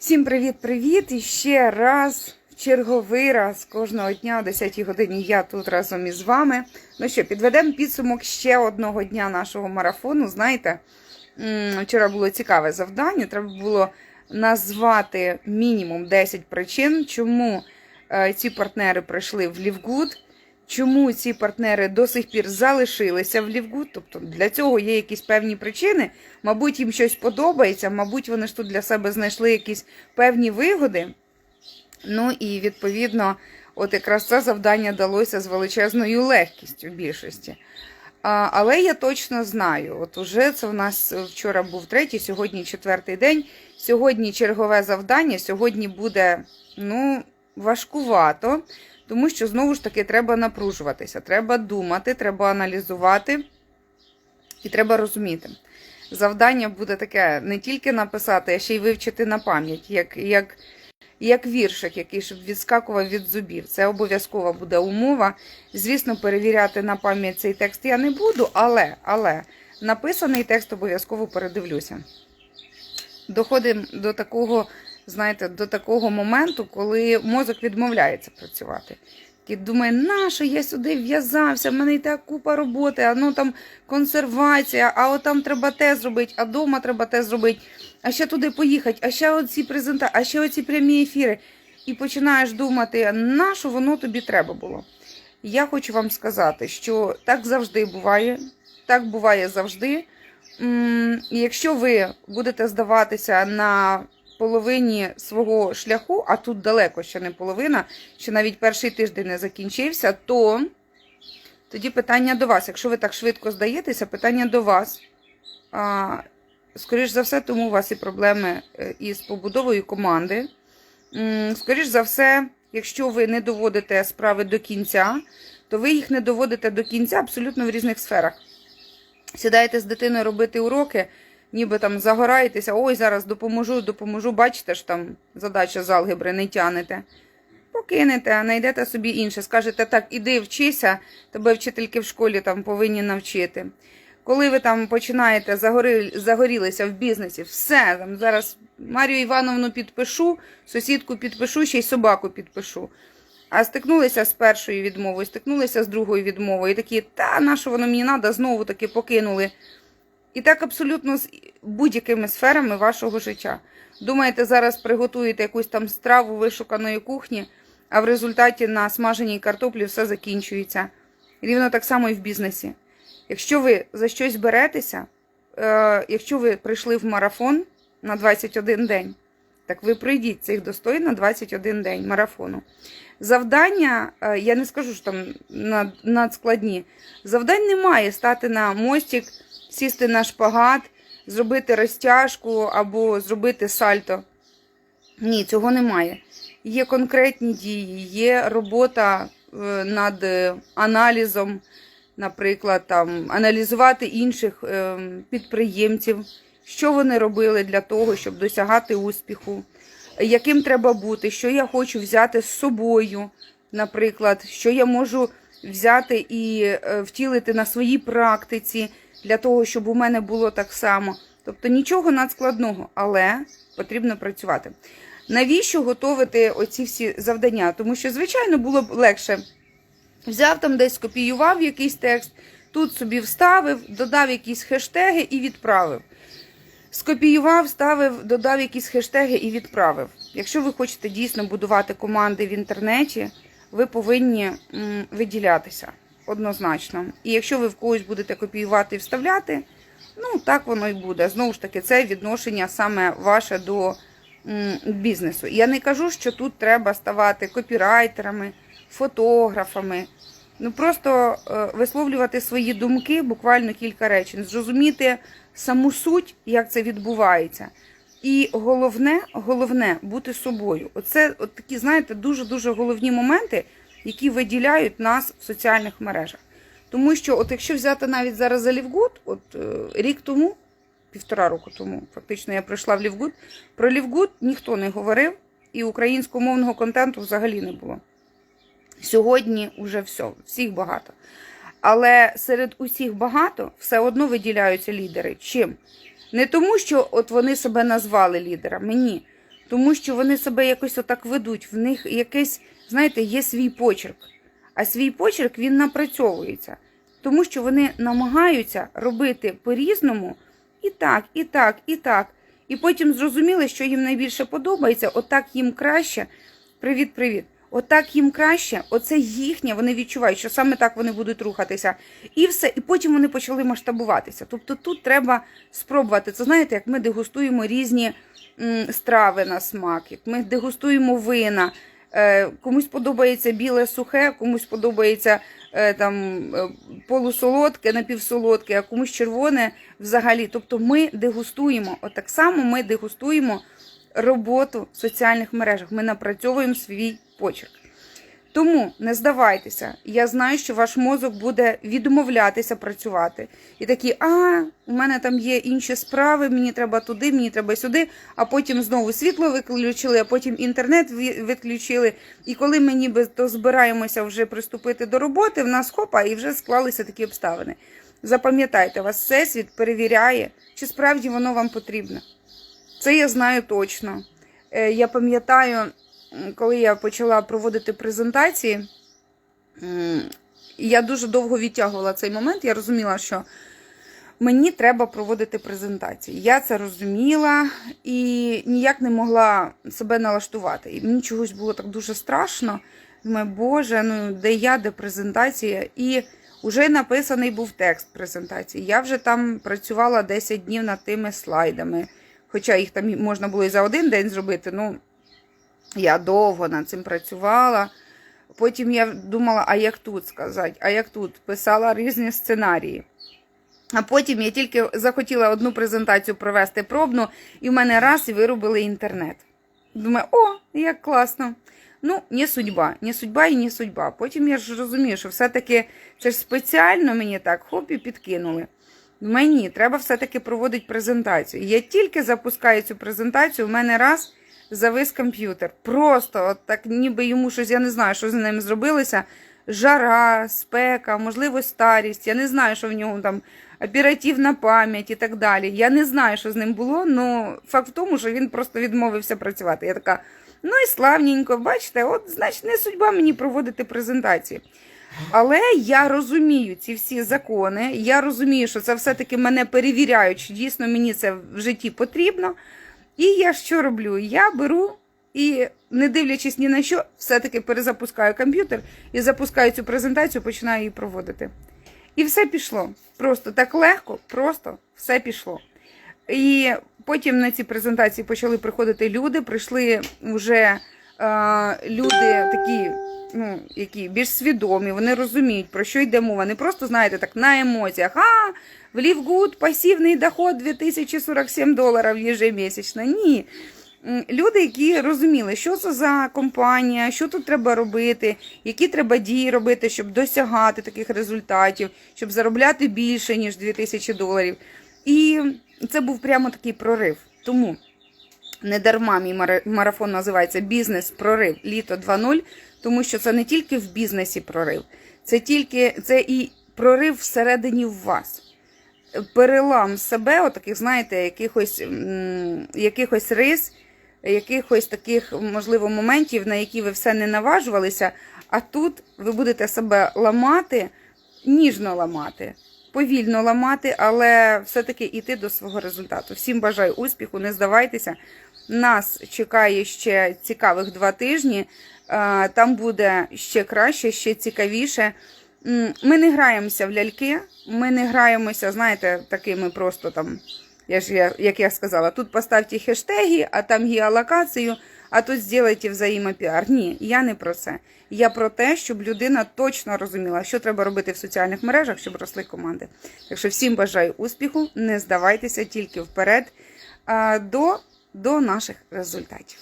Всім привіт-привіт! І ще раз, в черговий раз, кожного дня о 10 годині я тут разом із вами. Ну що, підведемо підсумок ще одного дня нашого марафону. Знаєте, вчора було цікаве завдання. Треба було назвати мінімум 10 причин, чому е, ці партнери прийшли в Лівгуд. Чому ці партнери до сих пір залишилися в Лівгуд? Тобто для цього є якісь певні причини. Мабуть, їм щось подобається, мабуть, вони ж тут для себе знайшли якісь певні вигоди. Ну і відповідно, от якраз це завдання далося з величезною легкістю в більшості. Але я точно знаю, от уже це в нас вчора був третій, сьогодні четвертий день. Сьогодні чергове завдання, сьогодні буде ну, важкувато, тому що знову ж таки треба напружуватися, треба думати, треба аналізувати і треба розуміти. Завдання буде таке не тільки написати, а ще й вивчити на пам'ять, як, як, як віршик, який щоб відскакував від зубів. Це обов'язкова буде умова. Звісно, перевіряти на пам'ять цей текст я не буду, але, але написаний текст обов'язково передивлюся. Доходимо до такого, знаєте, до такого моменту, коли мозок відмовляється працювати. І думає, нащо я сюди в'язався, в мене і так купа роботи, а ну там консервація, а от там треба те зробити, а вдома треба те зробити, а ще туди поїхати, а ще оці презентації, а ще оці прямі ефіри. І починаєш думати, на що воно тобі треба було. Я хочу вам сказати, що так завжди буває, так буває завжди. І якщо ви будете здаватися на половині свого шляху, а тут далеко ще не половина, ще навіть перший тиждень не закінчився, то тоді питання до вас. Якщо ви так швидко здаєтеся, питання до вас. А, скоріш за все, тому у вас і проблеми е, із побудовою команди. Скоріш за все, якщо ви не доводите справи до кінця, то ви їх не доводите до кінця абсолютно в різних сферах. Сідаєте з дитиною робити уроки, ніби там загораєтеся, ой, зараз допоможу, допоможу, бачите ж там задача з алгебри, не тянете. Покинете, знайдете собі інше, скажете, так, іди вчися, тебе вчительки в школі там повинні навчити. Коли ви там починаєте загори, загорілися в бізнесі, все, там зараз Марію Івановну підпишу, сусідку підпишу, ще й собаку підпишу. А стикнулися з першою відмовою, стикнулися з другою відмовою, і такі, та на що воно мені треба, знову таки покинули. І так абсолютно з будь-якими сферами вашого життя. Думаєте, зараз приготуєте якусь там страву вишуканої кухні, а в результаті на смаженій картоплі все закінчується. Рівно так само і в бізнесі. Якщо ви за щось беретеся, е, якщо ви прийшли в марафон на 21 день, так ви пройдіть цих достойно на 21 день марафону. Завдання, е, я не скажу, що там надскладні. Завдань немає стати на мостик, сісти на шпагат, зробити розтяжку або зробити сальто. Ні, цього немає. Є конкретні дії, є робота е, над е, аналізом, наприклад, там, аналізувати інших е, підприємців, що вони робили для того, щоб досягати успіху, яким треба бути, що я хочу взяти з собою, наприклад, що я можу взяти і втілити на своїй практиці для того, щоб у мене було так само. Тобто нічого надскладного, але потрібно працювати. Навіщо готувати оці всі завдання? Тому що, звичайно, було б легше. Взяв там десь скопіював якийсь текст, тут собі вставив, додав якісь хештеги і відправив. Скопіював, ставив, додав якісь хештеги і відправив. Якщо ви хочете дійсно будувати команди в інтернеті, ви повинні виділятися однозначно. І якщо ви в когось будете копіювати і вставляти, ну так воно і буде. Знову ж таки, це відношення саме ваше до бізнесу. Я не кажу, що тут треба ставати копірайтерами, фотографами. Ну просто е, висловлювати свої думки, буквально кілька речень, зрозуміти саму суть, як це відбувається. І головне, головне бути собою. Оце от такі, знаєте, дуже-дуже головні моменти, які виділяють нас в соціальних мережах. Тому що, от якщо взяти навіть зараз за Лівгуд, от е, рік тому, півтора року тому, фактично я прийшла в Лівгуд, про Лівгуд ніхто не говорив, і українськомовного контенту взагалі не було. Сьогодні вже все, всіх багато. Але серед усіх багато все одно виділяються лідери. Чим? Не тому, що от вони себе назвали лідерами, ні. тому що вони себе якось отак ведуть. В них якийсь, знаєте, є свій почерк. А свій почерк він напрацьовується, тому що вони намагаються робити по-різному і так, і так, і так. І потім зрозуміли, що їм найбільше подобається, отак їм краще. Привіт-привіт. Отак їм краще, оце їхнє, вони відчувають, що саме так вони будуть рухатися. І все, і потім вони почали масштабуватися. Тобто тут треба спробувати. Це знаєте, як ми дегустуємо різні страви на смак, як ми дегустуємо вина. Е, комусь подобається біле сухе, комусь подобається е, там е, полусолодке, напівсолодке, а комусь червоне взагалі. Тобто ми дегустуємо. Отак само ми дегустуємо роботу в соціальних мережах. Ми напрацьовуємо свій почерк. Тому не здавайтеся. Я знаю, що ваш мозок буде відмовлятися працювати. І такі, а, у мене там є інші справи, мені треба туди, мені треба сюди, а потім знову світло виключили, а потім інтернет ві- відключили. І коли ми ніби то збираємося вже приступити до роботи, в нас хопа, і вже склалися такі обставини. Запам'ятайте, вас всесвіт перевіряє, чи справді воно вам потрібне. Це я знаю точно. Е, Я пам'ятаю, коли я почала проводити презентації, я дуже довго відтягувала цей момент. Я розуміла, що мені треба проводити презентації. Я це розуміла і ніяк не могла себе налаштувати. І мені чогось було так дуже страшно. Думаю, Боже, ну де я, де презентація? І вже написаний був текст презентації. Я вже там працювала 10 днів над тими слайдами. Хоча їх там можна було і за один день зробити, ну я довго над цим працювала. Потім я думала, а як тут сказати, а як тут писала різні сценарії. А потім я тільки захотіла одну презентацію провести пробну, і в мене раз і виробили інтернет. Думаю, о, як класно. Ну, не судьба, не судьба і не судьба. Потім я ж розумію, що все-таки це ж спеціально мені так хоп і підкинули. Мені треба все-таки проводити презентацію. Я тільки запускаю цю презентацію, у мене раз завис комп'ютер. Просто от так, ніби йому щось, я не знаю, що з ним зробилося. Жара, спека, можливо, старість. Я не знаю, що в нього там оперативна пам'ять і так далі. Я не знаю, що з ним було, але факт в тому, що він просто відмовився працювати. Я така, ну і славненько, бачите, от, значить, не судьба мені проводити презентації. Але я розумію ці всі закони. Я розумію, що це все-таки мене перевіряють, чи дійсно мені це в житті потрібно. І я що роблю? Я беру і, не дивлячись ні на що, все-таки перезапускаю комп'ютер і запускаю цю презентацію, починаю її проводити. І все пішло. Просто так легко, просто все пішло. І потім на ці презентації почали приходити люди, прийшли вже е, люди такі, ну, які більш свідомі, вони розуміють, про що йде мова. Не просто, знаєте, так на емоціях. А, в Лівгуд пасивний доход 2047 доларів ежемісячно. Ні. Люди, які розуміли, що це за компанія, що тут треба робити, які треба дії робити, щоб досягати таких результатів, щоб заробляти більше, ніж 2000 доларів. І це був прямо такий прорив. Тому не дарма мій марафон називається Бізнес-прорив літо 2.0, тому що це не тільки в бізнесі прорив, це тільки це і прорив всередині в вас. Перелам себе, отаких, знаєте, якихось, якихось рис, якихось таких, можливо, моментів, на які ви все не наважувалися, а тут ви будете себе ламати, ніжно ламати, повільно ламати, але все-таки йти до свого результату. Всім бажаю успіху, не здавайтеся. Нас чекає ще цікавих два тижні. Е, Там буде ще краще, ще цікавіше. Ми не граємося в ляльки, ми не граємося, знаєте, такими просто там, я ж як я сказала, тут поставте хештеги, а там геолокацію, а тут зробите взаємопіар. Ні, я не про це. Я про те, щоб людина точно розуміла, що треба робити в соціальних мережах, щоб росли команди. Так що всім бажаю успіху, не здавайтеся тільки вперед до, до наших результатів.